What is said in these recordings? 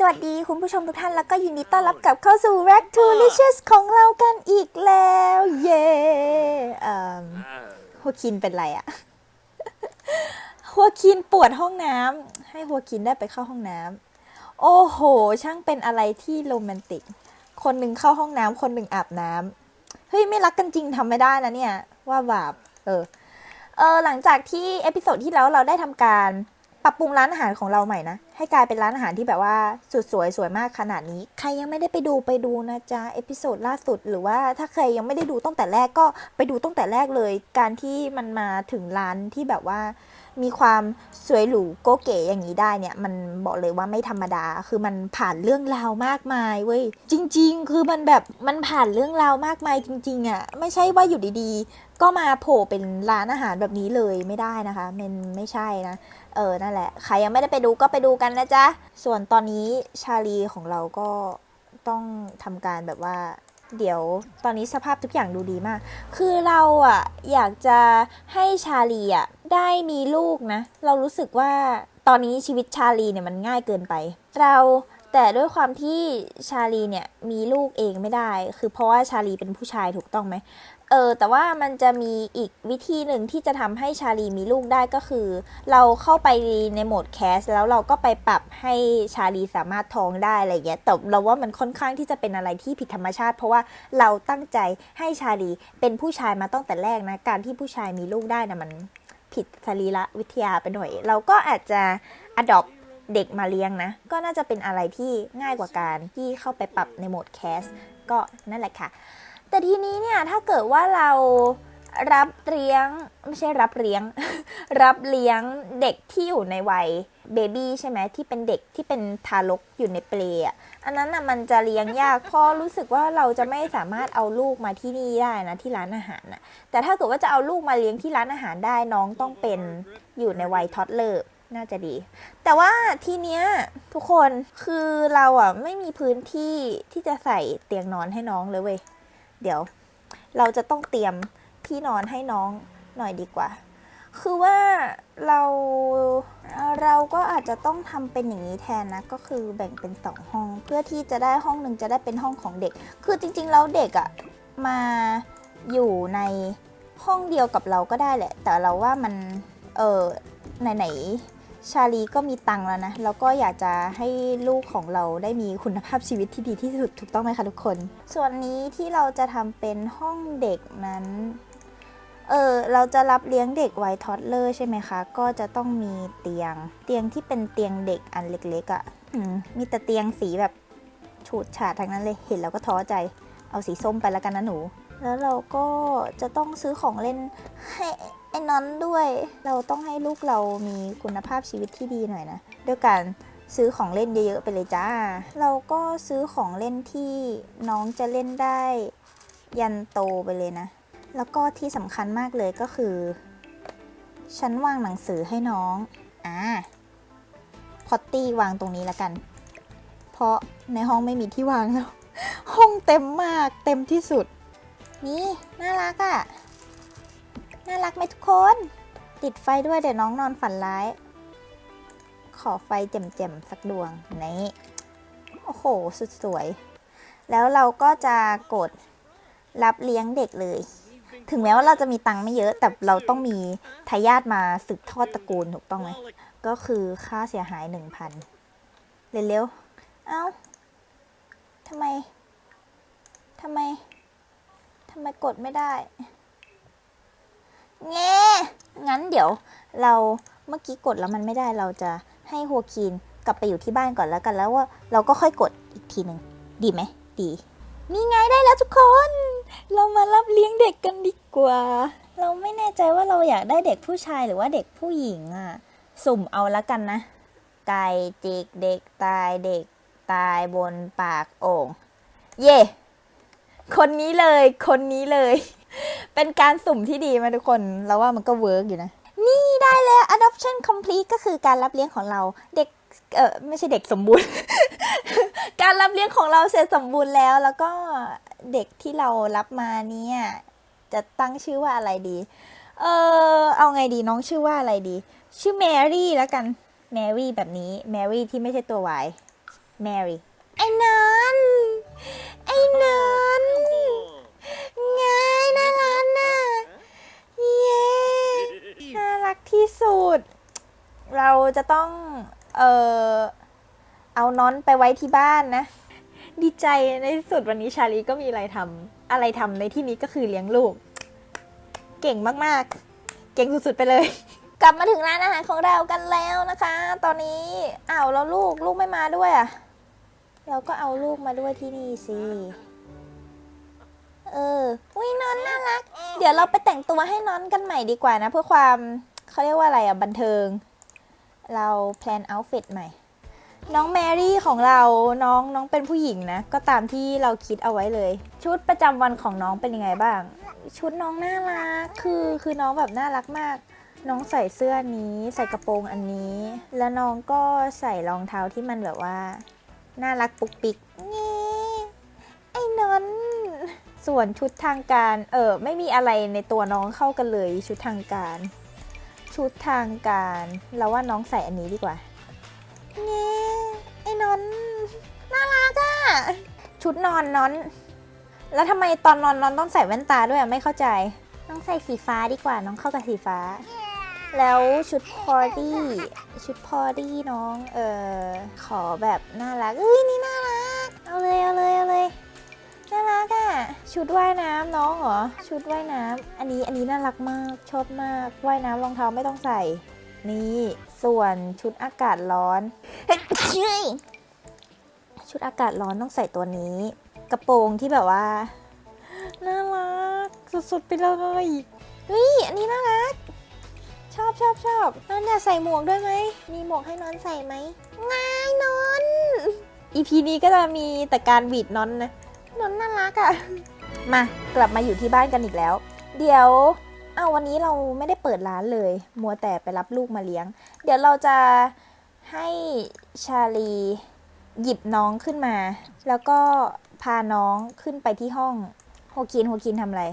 สวัสดีคุณผู้ชมทุกท่านแล้วก็ยินดีต้อนรับกลับเข้าสู่ r a c to Riches ของเรากันอีกแล้ว เย้เอ่อหัวคินเป็นไรอะหัวคินปวดห้องน้ำให้หัวคินได้ไปเข้าห้องน้ำโอ้โห ช่างเป็นอะไรที่โรแมนติก คนหนึ่งเข้าห้องน้ำคนหนึ่งอาบน้ำเฮ้ยไม่รักกันจริงทำไม่ได้นะเนี่ย ว่าบาปเออเออหลังจากที่เอพิโซดที่แล้วเราได้ทำการปรับปรุงร้านอาหารของเราใหม่นะ ให้กลายเป็นร้านอาหารที่แบบว่าสุดสวยสวยมากขนาดนี้ ใครยังไม่ได้ไปดูไปดูนะจ๊ะเอพิโซดล่าสุด หรือว่าถ้าใครยังไม่ได้ดูตั้งแต่แรกก็ไปดูตั้งแต่แรกเลย การที่มันมาถึงร้านที่แบบว่า มีความสวยหรูโกเก๋อย่างนี้ได้เนี่ย มันบอกเลยว่าไม่ธรรมดา คือมันผ่านเรื่องราวมากมายเว้ยจริง ๆ คือมันแบบมันผ่านเรื่องราวมากมายจริง ๆอะ่ะไม่ใช่ว่าอยู่ดีๆ ก็มาโผล่เป็นร้านอาหารแบบนี้เลยไม่ได้นะคะ มันไม่ใช่นะเออนั่นแหละใครยังไม่ได้ไปดูก็ไปดูกันนะจ๊ะ ส่วนตอนนี้ชาลีของเราก็ต้องทำการแบบว่าเดี๋ยวตอนนี้สภาพทุกอย่างดูดีมาก คือเราอะอยากจะให้ชาลีอะได้มีลูกนะ เรารู้สึกว่าตอนนี้ชีวิตชาลีเนี่ยมันง่ายเกินไป เราแต่ด้วยความที่ชาลีเนี่ยมีลูกเองไม่ได้ คือเพราะว่าชาลีเป็นผู้ชายถูกต้องไหม เออแต่ว่ามันจะมีอีกวิธีหนึ่งที่จะทำให้ชาลีมีลูกได้ก็คือ เราเข้าไปในโหมดแคสแล้วเราก็ไปปรับให้ชาลีสามารถท้องได้อะไรเงี้ยแต่เราว่ามันค่อนข้างที่จะเป็นอะไรที่ผิดธรรมชาติ เพราะว่าเราตั้งใจให้ชาลีเป็นผู้ชายมาตั้งแต่แรกนะการที่ผู้ชายมีลูกได้นะมันผิดสรีระวิทยาไปหน่อย เราก็อาจจะ adopt เด็กมาเลี้ยงนะ ก็น่าจะเป็นอะไรที่ง่ายกว่าการที่เข้าไปปรับในโหมดแคสก็นั่นแหละค่ะ แต่ทีนี้เนี่ยถ้าเกิดว่าเรารับเลี้ยงไม่ใช่รับเลี้ยง รับเลี้ยงเด็กที่อยู่ในวัยเบบี้ใช่ไหมที่เป็นเด็กที่เป็นทารกอยู่ในเปลอะอันนั้นน่ะมันจะเลี้ยงยากพราะรู้สึกว่าเราจะไม่สามารถเอาลูกมาที่นี่ได้นะที่ร้านอาหารน่ะแต่ถ้าเกิดว่าจะเอาลูกมาเลี้ยงที่ร้านอาหารได้น้องต้องเป็นอยู่ในวัยทอดเลอร์น่าจะดี แต่ว่าทีเนี้ยทุกคนคือเราอะไม่มีพื้นที่ที่จะใส่เตียงนอนให้น้องเลยเว้ย เดี๋ยว เราจะต้องเตรียมที่นอนให้น้องหน่อยดีกว่า คือว่าเราเราก็อาจจะต้องทำเป็นอย่างนี้แทนนะ ก็คือแบ่งเป็นสองห้องเพื่อที่จะได้ห้องหนึ่งจะได้เป็นห้องของเด็ก คือจริงๆแล้วเด็กอะมาอยู่ในห้องเดียวกับเราก็ได้แหละ แต่เราว่ามันเออไหนๆ ชาลีก็มีตังแล้วนะ แล้วก็อยากจะให้ลูกของเราได้มีคุณภาพชีวิตที่ดีที่สุดถูกต้องไหมคะทุกคน ส่วนนี้ที่เราจะทำเป็นห้องเด็กนั้นเออเราจะรับเลี้ยงเด็กไว้ทอดเลอร์ใช่ไหมคะ ก็จะต้องมีเตียง เตียงที่เป็นเตียงเด็กอันเล็กๆอะ่ะมีแต่เตียงสีแบบฉูดฉาดทั้งนั้นเลยเห็นแล้วก็ท้อใจ เอาสีส้มไปแล้วกันนะหนู แล้วเราก็จะต้องซื้อของเล่นให้ อ้นั้นด้วย เราต้องให้ลูกเรามีคุณภาพชีวิตที่ดีหน่อยนะ ด้วยการซื้อของเล่นเยอะๆไปเลยจ้า เราก็ซื้อของเล่นที่น้องจะเล่นได้ยันโตไปเลยนะ แล้วก็ที่สำคัญมากเลยก็คือ ฉันวางหนังสือให้น้อง อ่า พอตตี้วางตรงนี้แล้วกัน เพราะในห้องไม่มีที่วางแล้ว ห้องเต็มมาก เต็มที่สุด นี่ น่ารักอะ่ะ น่ารักไหมทุกคน ติดไฟด้วยเดี๋ยวน้องนอนฝันร้าย ขอไฟแจ่มๆสักดวงนี่โอ้โห สุดสวย แล้วเราก็จะกดรับเลี้ยงเด็กเลย ถึงแม้ว่าเราจะมีตังค์ไม่เยอะ แต่เราต้องมีทายาทมาสืบทอดตระกูลถูกต้องไหม ก็คือค่าเสียหายหนึ่งพันเร็วๆ เอ้าทำไม ทำไม ทำไมกดไม่ได้ แง่งั้นเดี๋ยวเราเมื่อกี้กดแล้วมันไม่ได้เราจะให้โฮคีนกลับไปอยู่ที่บ้านก่อนแล้วกัน แล้วว่าเราก็ค่อยกดอีกทีหนึ่งดีไหมดีนี่ไงได้แล้วทุกคน เรามารับเลี้ยงเด็กกันดีกว่า เราไม่แน่ใจว่าเราอยากได้เด็กผู้ชายหรือว่าเด็กผู้หญิงอะสุ่มเอาละกันนะ ไก่จิกเด็กตายเด็กตายบนปากโอ่งเย่คนนี้เลย คนนี้เลย เป็นการสุ่มที่ดีไหมาทุกคนเราว่ามันก็เวิร์กอยู่นะ นี่ได้แล้ว adoption complete ก็คือการรับเลี้ยงของเราเด็กเออไม่ใช่เด็กสมบูรณ์ การรับเลี้ยงของเราเสร็จสมบูรณ์แล้ว แล้วก็เด็กที่เรารับมาเนี่ย จะตั้งชื่อว่าอะไรดี เออเอาไงดีน้องชื่อว่าอะไรดี ชื่อแมรี่แล้วกันแมรี่แบบนี้แมรี่ที่ไม่ใช่ตัววายแมรี่ไอ้นอนไอ้นอนไงน่ารักน่ะเย้ น่ารัก ที่สุด เราจะต้อง เออเอาน้อนไปไว้ที่บ้านนะ ดีใจในสุดวันนี้ชาลีก็มีอะไรทำอะไรทำในที่นี้ก็คือเลี้ยงลูก เก่งมากๆ เก่งสุดๆไปเลย กลับมาถึงร้านอาหารของเรากันแล้วนะคะ ตอนนี้อ้าวแล้วลูกลูกไม่มาด้วยอะ่ะเราก็เอาลูกมาด้วยที่นี่สิ เออวินอนน่ารัก เดี๋ยวเราไปแต่งตัวให้นอนกันใหม่ดีกว่านะ เพื่อความ เขาเรียกว่าอะไรอะบันเทิง เราแพลนเอาท์ฟิตใหม่ น้องแมรี่ของเราน้องน้องเป็นผู้หญิงนะ ก็ตามที่เราคิดเอาไว้เลย ชุดประจำวันของน้องเป็นยังไงบ้าง ชุดน้องน่ารักคือคือน้องแบบน่ารักมาก น้องใส่เสื้อนี้ ใส่กระโปรงอันนี้ แล้วน้องก็ใส่รองเท้าที่มันแบบว่า น่ารักปุกปิกงี้ไอ้นอนส่วนชุดทางการ เออ ไม่มีอะไรในตัวน้องเข้ากันเลยชุดทางการ ชุดทางการ เราว่าน้องใส่อันนี้ดีกว่าเงี้ไอ้นอนน่ารักอะชุดนอนนอน แล้วทำไมตอนนอนนอนต้องใส่แว่นตาด้วยอะไม่เข้าใจ น้องใส่สีฟ้าดีกว่า น้องเข้ากับสีฟ้า แล้วชุดพอดี้ชุดพอดี้น้อง เออขอแบบน่ารักเอ้ยนี่น่ารัก เอาเลยเอาเลยเอาเลย รักอะชุดว่ายน้ำน้องเหรอ ชุดว่ายน้ำอันนี้อันนี้น่ารักมากชอบมากว่ายน้ำรองเท้าไม่ต้องใส่ นี่ส่วนชุดอากาศร้อนชุดอากาศร้อนต้องใส่ตัวนี้ กระโปรงที่แบบว่าน่ารักสุดๆไปเลยเฮ้ยอันนี้น่ารักชอบชอบชอบนอนอยากใส่หมวกด้วยไหม มีหมวกให้นอนใส่ไหมง่ายนอน อีพีนี้ก็จะมีแต่การหวีดนอนนะ นนน่ารักอะ่ะมากลับมาอยู่ที่บ้านกันอีกแล้ว เดี๋ยวเอาวันนี้เราไม่ได้เปิดร้านเลย มัวแต่ไปรับลูกมาเลี้ยง เดี๋ยวเราจะให้ชาลีหยิบน้องขึ้นมา แล้วก็พาน้องขึ้นไปที่ห้องโฮคินโฮคินทำอะไร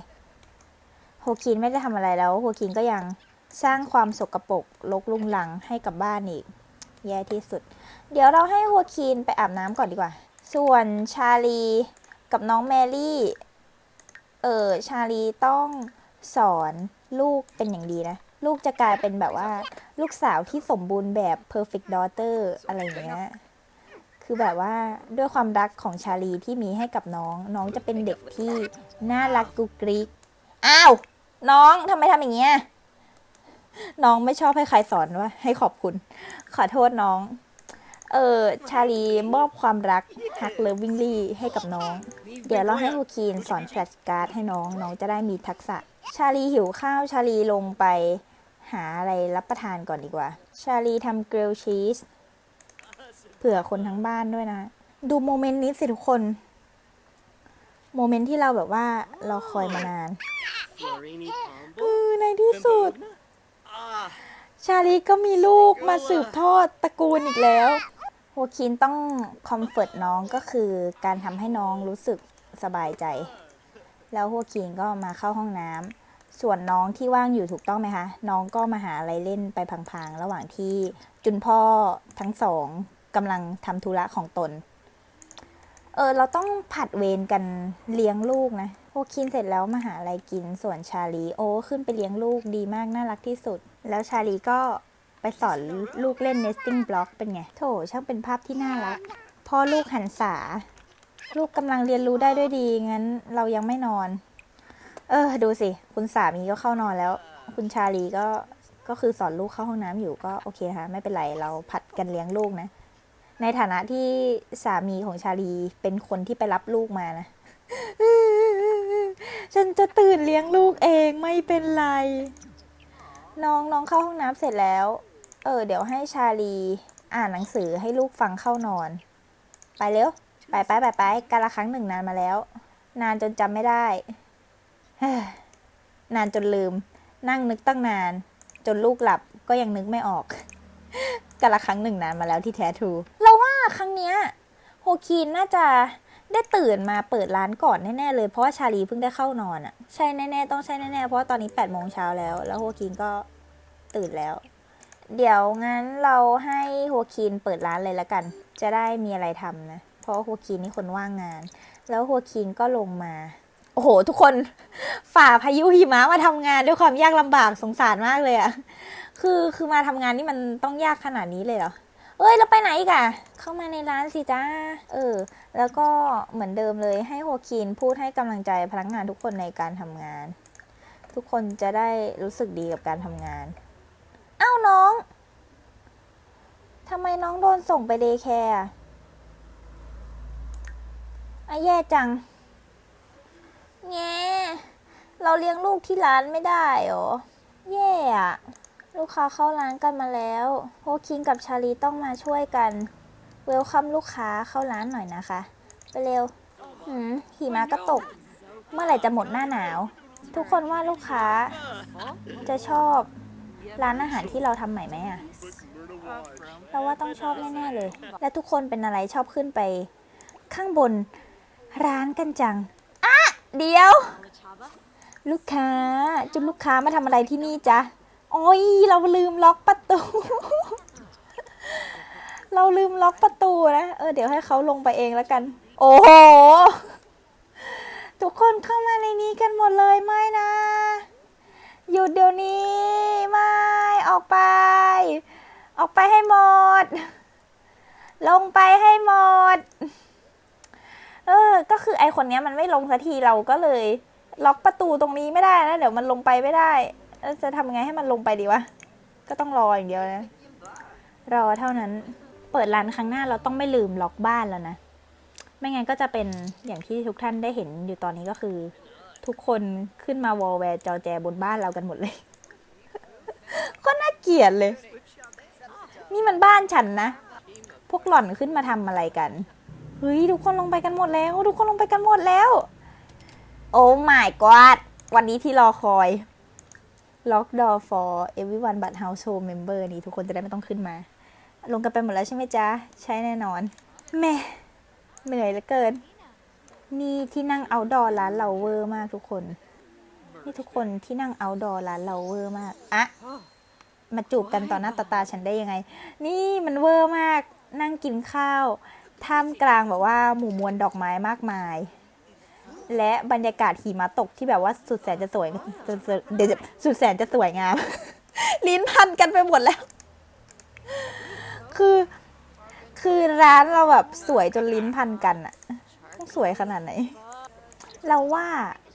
โฮคินไม่ได้ทำอะไรแล้วโฮคินก็ยังสร้างความสกรปรกลกลุงหลังให้กับบ้านอีก แย่ที่สุด เดี๋ยวเราให้โฮคินไปอาบน้ำก่อนดีกว่า ส่วนชาลี กับน้องแมรี่ เออชาลีต้องสอนลูกเป็นอย่างดีนะ ลูกจะกลายเป็นแบบว่า ลูกสาวที่สมบูรณ์แบบ perfect daughter อะไรอย่างเงี้ย คือแบบว่าด้วยความรักของชาลีที่มีให้กับน้อง น้องจะเป็นเด็กที่น่ารักกุกกริกอ้าว น้องทำไมทำอย่างเงี้ยน้องไม่ชอบให้ใครสอนว่า ให้ขอบคุณ ขอโทษน้อง เออชาลีมอบความรักฮักเลิฟวิ่งลี่ให้กับน้อง เดี๋ยวเราให้ฮูคีนสอนแฟลชการ์ดให้น้องน้องจะได้มีทักษะ ชาลีหิวข้าวชาลีลงไป หาอะไรรับประทานก่อนดีกว่า ชาลีทำเกรลชีสเผื่อคนทั้งบ้านด้วยนะ ดูโมเมนต์นี้สิทุกคน โมเมนต์ที่เราแบบว่าเราคอยมานานเออในที่สุด ชาลีก็มีลูกมาสืบทอดตระกูลอีกแล้ว โฮคินต้องคอมเฟิร์ตน้องก็คือการทำให้น้องรู้สึกสบายใจ แล้วโฮคินก็มาเข้าห้องน้ำส่วนน้องที่ว่างอยู่ถูกต้องไหมคะ น้องก็มาหาอะไรเล่นไปพลางๆ ระหว่างที่จุนพ่อทั้งสองกำลังทำธุระของตน เออเราต้องผัดเวรกันเลี้ยงลูกนะโฮคินเสร็จแล้วมาหาอะไรกินส่วนชาลีโอ้ขึ้นไปเลี้ยงลูกดีมากน่ารักที่สุด แล้วชาลีก็ ไปสอนลูกเล่น nesting block เป็นไง โถช่างเป็นภาพที่น่ารัก พ่อลูกหันษา ลูกกำลังเรียนรู้ได้ด้วยดี งั้นเรายังไม่นอน เออ ดูสิ คุณสามีก็เข้านอนแล้ว คุณชาลีก็ ก็คือสอนลูกเข้าห้องน้ำอยู่ก็โอเคนะคะไม่เป็นไร เราผัดกันเลี้ยงลูกนะ ในฐานะที่สามีของชาลีเป็นคนที่ไปรับลูกมานะฉันจะตื่นเลี้ยงลูกเองไม่เป็นไร น้องน้องเข้าห้องน้ำเสร็จแล้ว เออ เดี๋ยวให้ชาลี อ่านหนังสือให้ลูกฟังเข้านอน ไปเร็ว ไปไปไปไปกาละครั้งหนึ่งนานมาแล้ว นานจนจำไม่ได้ นานจนลืม นั่งนึกตั้งนาน จนลูกหลับก็ยังนึกไม่ออกกาละครั้งหนึ่งนานมาแล้วที่แท้ทู เราว่าครั้งเนี้ยโฮคีนน่าจะได้ตื่นมาเปิดร้านก่อนแน่ๆเลยเพราะว่าชาลีเพิ่งได้เข้านอนอะ่ะ ใช่แน่ๆต้องใช่แน่ๆเพราะว่าตอนนี้8ปดโมงเช้าแล้ว แล้วโฮคีนก็ตื่นแล้ว เดี๋ยวงั้นเราให้โฮคีนเปิดร้านเลยละกัน จะได้มีอะไรทำนะ เพราะฮัวคินนี่คนว่างงาน แล้วฮัวคินก็ลงมา โอ้โห ทุกคนฝ่าพายุหิมะมาทำงานด้วยความยากลำบากสงสารมากเลยอะคือคือมาทำงานนี่มันต้องยากขนาดนี้เลยเหรอเอ้ยเราไปไหนอีกอะเข้ามาในร้านสิจ้า เออ แล้วก็เหมือนเดิมเลยให้โฮคินพูดให้กำลังใจพนักงานทุกคนในการทำงาน ทุกคนจะได้รู้สึกดีกับการทำงาน น้อง ทำไมน้องโดนส่งไปเดย์แคร์อะอะแย่จัง แง่เราเลี้ยงลูกที่ร้านไม่ได้เหรอ แย่อะลูกค้าเข้าร้านกันมาแล้วโฮคิงกับชาลีต้องมาช่วยกัน เวลคัมลูกค้าเข้าร้านหน่อยนะคะ ไปเร็วหืมหิมะก็ตก เมื่อไหร่จะหมดหน้าหนาว ทุกคนว่าลูกค้าจะชอบ ร้านอาหารที่เราทำใหม่ไหมอะเราว่าต้องชอบแน่ๆเลย และทุกคนเป็นอะไรชอบขึ้นไป ข้างบนร้านกันจังอะเดี๋ยว ลูกค้าจุดลูกค้ามาทำอะไรที่นี่จ๊ะโอ้ยเราลืมล็อกประตู เราลืมล็อกประตูนะเออเดี๋ยวให้เขาลงไปเองแล้วกัน โอ้โหทุกคนเข้ามาในนี้กันหมดเลยไม่นะ หยุดเดี๋ยวนี้ ไม่ ออกไป ออกไปให้หมด ลงไปให้หมด เออ ก็คือไอคนเนี้ยมันไม่ลงสักทีเราก็เลย ล็อกประตูตรงนี้ไม่ได้นะเดี๋ยวมันลงไปไม่ได้ จะทำไงให้มันลงไปดีวะ ก็ต้องรออย่างเดียวนะ รอเท่านั้น เปิดร้านครั้งหน้าเราต้องไม่ลืมล็อกบ้านแล้วนะ ไม่งั้นก็จะเป็นอย่างที่ทุกท่านได้เห็นอยู่ตอนนี้ก็คือ ทุกคนขึ้นมาวอลแวร์จอแจบนบ้านเรากันหมดเลย ก็น่าเกลียดเลย นี่มันบ้านฉันนะ พวกหล่อนขึ้นมาทำอะไรกัน เฮ้ย ทุกคนลงไปกันหมดแล้ว ทุกคนลงไปกันหมดแล้ว โอ้ my god วันนี้ที่รอคอย lock door for everyone but household member นี่ทุกคนจะได้ไม่ต้องขึ้นมา ลงกันไปหมดแล้วใช่ไหมจ๊ะ ใช่แน่นอนแม่เหนื่อยเหลือเกิน นี่ที่นั่ง outdoor ร้านเราเวอร์มากทุกคน นี่ทุกคนที่นั่ง outdoor ร้านเราเวอร์มากอะมาจูบกันต่อหน้าต่อตาฉันได้ยังไง นี่มันเวอร์มาก นั่งกินข้าว ท่ามกลางแบบว่าหมู่มวลดอกไม้มากมาย และบรรยากาศหิมะตกที่แบบว่าสุดแสนจะสวยเดี๋ยวสุดแสนจะสวยงาม ลิ้นพันกันไปหมดแล้ว คือ คือร้านเราแบบสวยจนลิ้นพันกันอะ สวยขนาดไหน เราว่า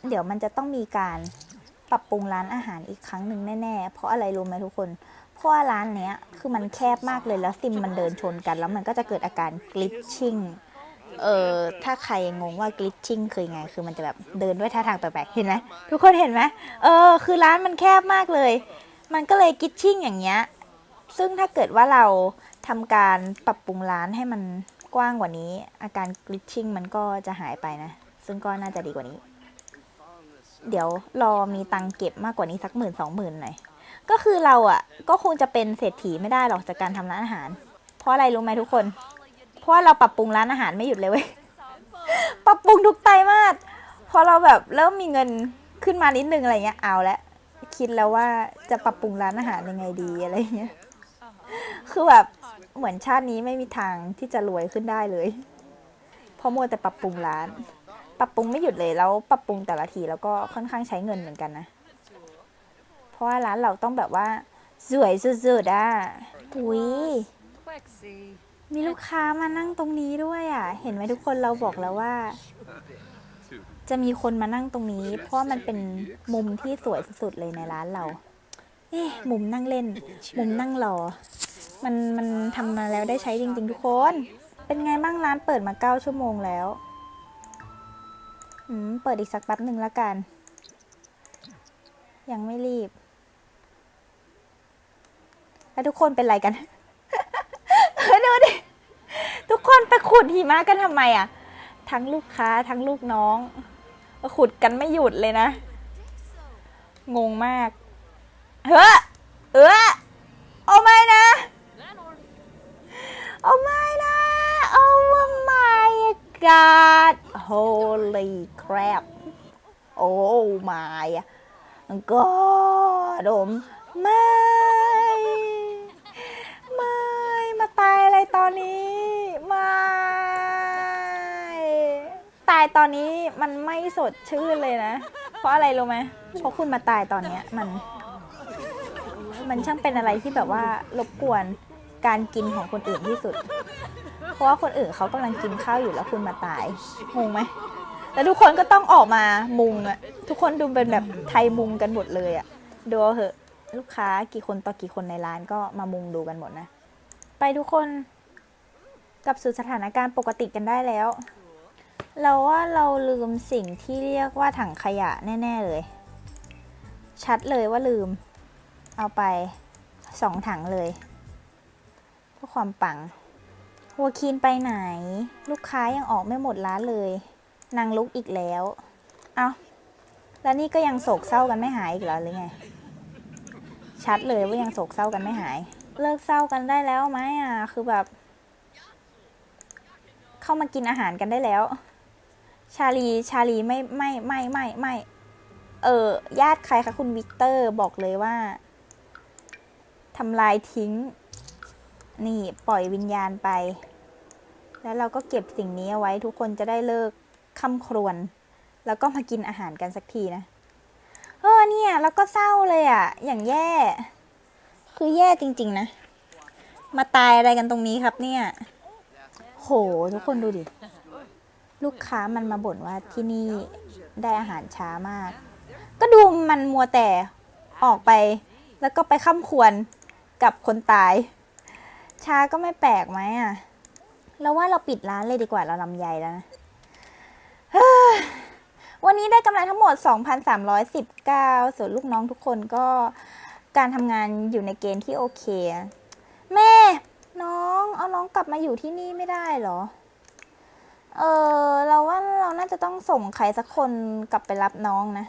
เดี๋ยวมันจะต้องมีการปรับปรุงร้านอาหารอีกครั้งหนึ่งแน่ๆ เพราะอะไรรู้ไหมทุกคน เพราะว่าร้านเนี้ยคือมันแคบมากเลยแล้วซิมมันเดินชนกัน แล้วมันก็จะเกิดอาการกลิชชิ่ง เออถ้าใครงงว่ากลิชชิ่งคือไง คือมันจะแบบเดินด้วยท่าทางแปลกๆ เห็นไหมทุกคนเห็นไหมเออ คือร้านมันแคบมากเลย มันก็เลยกลิชชิ่งอย่างเงี้ย ซึ่งถ้าเกิดว่าเราทำการปรับปรุงร้านให้มัน กว้างกว่านี้ อาการกลิชชิ่งมันก็จะหายไปนะ ซึ่งก็น่าจะดีกว่านี้ เดี๋ยวรอมีตังเก็บมากกว่านี้สักหมื่นสองหมื่นหน่อย ก็คือเราอะ่ะ ก็คงจะเป็นเศรษฐีไม่ได้หรอกจากการทำร้านอาหาร เพราะอะไรรู้ไหมทุกคน เพราะเราปรับปรุงร้านอาหารไม่หยุดเลยเว้ย ปรับปรุงทุกไตรมาสพอเราแบบเริ่มมีเงินขึ้นมานิดนึงอะไรเงี้ยเอาละคิดแล้วว่าจะปรับปรุงร้านอาหารยังไงดีอะไรเงี้ย คือแบบ เหมือนชาตินี้ไม่มีทางที่จะรวยขึ้นได้เลย เพราะมัวแต่ปรับปรุงร้าน ปรับปรุงไม่หยุดเลยแล้วปรับปรุงแต่ละทีแล้วก็ค่อนข้างใช้เงินเหมือนกันนะ เพราะว่าร้านเราต้องแบบว่าสวยสุดๆอะอุ้ยมีลูกค้ามานั่งตรงนี้ด้วยอะ เห็นไหมทุกคนเราบอกแล้วว่า จะมีคนมานั่งตรงนี้ เพราะมันเป็นมุมที่สวยสุดๆเลยในร้านเราเอ๊ะมุมนั่งเล่น มุมนั่งรอ มันมันทำมาแล้วได้ใช้จริง ๆ ทุกคน เป็นไงบ้างร้านเปิดมาเก้าชั่วโมงแล้ว อืม เปิดอีกสักแป๊บหนึ่งละกัน ยังไม่รีบ แล้วทุกคนเป็นไรกัน ดูดิ ทุกคนไปขุดหิมะกันทำไมอะ ทั้งลูกค้าทั้งลูกน้อง ขุดกันไม่หยุดเลยนะ งงมาก เฮ้อเออ holy crap oh my god ไม่ ไม่ มาตายอะไรตอนนี้ ไม่ ตายตอนนี้มันไม่สดชื่นเลยนะ เพราะอะไรรู้ไหมเพราะคุณมาตายตอนเนี้ยมัน มันช่างเป็นอะไรที่แบบว่ารบกวนการกินของคนอื่นที่สุด ราะว่าคนอื่นเขากำลังกินข้าวอยู่แล้วคุณมาตายงงไหมแล้วทุกคนก็ต้องออกมามุงอะทุกคนดูเป็นแบบไทยมุงกันหมดเลยอะดูเอาเหอะลูกค้ากี่คนต่อกี่คนในร้านก็มามุงดูกันหมดนะ ไปทุกคนกลับสู่สถานการณ์ปกติกันได้แล้ว เราว่าเราลืมสิ่งที่เรียกว่าถังขยะแน่ ๆเลย ชัดเลยว่าลืม เอาไปสองถังเลยเพื่อความปัง หัวคีนไปไหน ลูกค้ายังออกไม่หมดร้านเลย นางลุกอีกแล้ว เอาแล้วนี่ก็ยังโศกเศร้ากันไม่หายอีกเหรอหรือไง ชัดเลยว่ายังโศกเศร้ากันไม่หาย เลิกเศร้ากันได้แล้วไหมอะ คือแบบ เข้ามากินอาหารกันได้แล้ว ชาลีชาลีไม่ไม่ไม่ไม่ไม่เออญาติใครคะคุณวิกเตอร์บอกเลยว่าทำลายทิ้ง นี่ปล่อยวิญญาณไป แล้วเราก็เก็บสิ่งนี้เอาไว้ทุกคนจะได้เลิกค่ำครวญแล้วก็มากินอาหารกันสักทีนะ เออเนี่ย แล้วก็เศร้าเลยอะ่ะ อย่างแย่ คือแย่จริง ๆ นะ มาตายอะไรกันตรงนี้ครับเนี่ย โห ทุกคนดูดิ ลูกค้ามันมาบ่นว่าที่นี่ได้อาหารช้ามาก ก็ดูมันมัวแต่ออกไป แล้วก็ไปข้ามควรกับคนตาย ช้าก็ไม่แปลกไหมอะ เราว่าเราปิดร้านเลยดีกว่าเราลำไยแล้วนะวันนี้ได้กำไรทั้งหมด 2,319 ส่วนลูกน้องทุกคนก็การทำงานอยู่ในเกณฑ์ที่โอเค แม่ น้องเอาน้องกลับมาอยู่ที่นี่ไม่ได้เหรอ เออเราว่าเราน่าจะต้องส่งใครสักคนกลับไปรับน้องนะ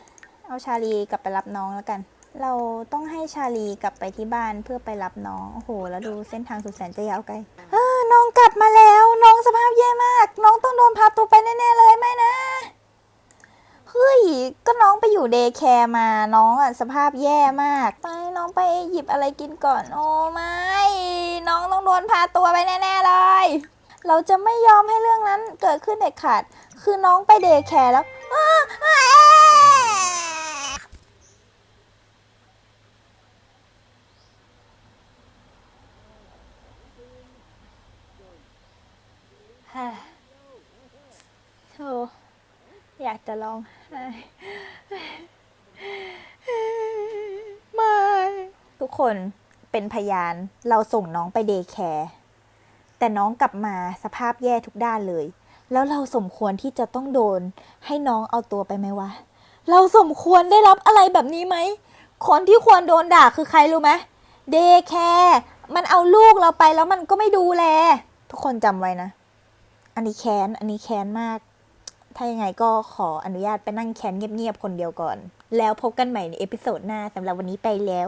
เอาชาลีกลับไปรับน้องแล้วกัน เราต้องให้ชาลีกลับไปที่บ้านเพื่อไปรับน้อง โอ้โห แล้วดูเส้นทางสุดแสนจะยาวไกลเน้องกลับมาแล้ว น้องสภาพแย่มาก น้องต้องโดนพาตัวไปแน่ ๆ เลยไหมนะ เฮ้ย ก็น้องไปอยู่เดย์แคร์มา น้องอะสภาพแย่มากไปน้องไปหยิบอะไรกินก่อน โอ้ไม่ น้องต้องโดนพาตัวไปแน่ ๆ เลย เราจะไม่ยอมให้เรื่องนั้นเกิดขึ้นเด็ดขาด คือน้องไปเดย์แคร์แล้วอ้าอ้าฮ่า โธ่อยากจะร้องไห้ไม่ทุกคนเป็นพยานเราส่งน้องไปเดย์แคร์แต่น้องกลับมาสภาพแย่ทุกด้านเลย แล้วเราสมควรที่จะต้องโดน ให้น้องเอาตัวไปไหมวะ เราสมควรได้รับอะไรแบบนี้ไหม คนที่ควรโดนด่าคือใครรู้ไหมเดย์แคร์มันเอาลูกเราไปแล้วมันก็ไม่ดูแล ทุกคนจำไว้นะ อันนี้แค้น อันนี้แค้นมาก ถ้ายังไงก็ขออนุญาตไปนั่งแค้นเงียบๆคนเดียวก่อน แล้วพบกันใหม่ในเอพิโซดหน้าสำหรับวันนี้ไปแล้ว